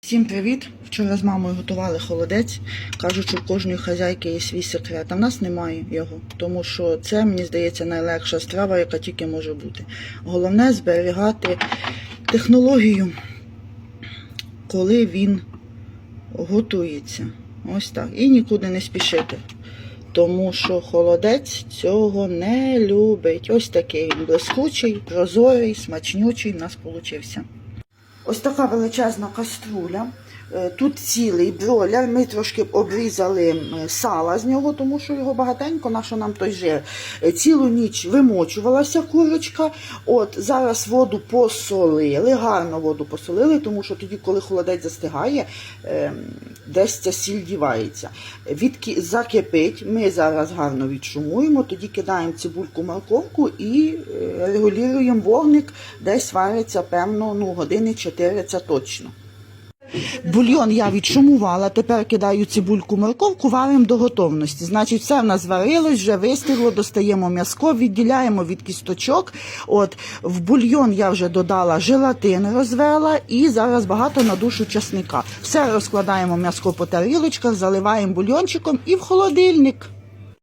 Всім привіт! Вчора з мамою готували холодець. Кажуть, що в кожної хазяйки є свій секрет. А в нас немає його, тому що це, мені здається, найлегша страва, яка тільки може бути. Головне зберігати технологію, коли він готується. Ось так. І нікуди не спішити. Тому що холодець цього не любить. Ось такий він блискучий, прозорий, смачнючий в нас получився. Ось така величезна каструля. Е, Тут цілий бройлер. Ми трошки обрізали сала з нього, тому що його багатенько, на що нам той жир. Е, Цілу ніч вимочувалася курочка. От зараз воду посолили, гарно воду посолили, тому що тоді, коли холодець застигає, ем, десь ця сіль дівається. Відки... Закипить, ми зараз гарно відшумуємо, тоді кидаємо цибульку, морковку і е, регулюємо вогник, десь вариться, певно, ну, години 4 це точно. Бульйон я відшумувала, тепер кидаю цибульку, морковку, варимо до готовності. Значить, все в нас зварилось, вже вистигло, достаємо м'язко, відділяємо від кісточок. От в бульйон я вже додала желатин, розвела і зараз багато на душу часника. Все розкладаємо м'язко по тарілочках, заливаємо бульйончиком і в холодильник.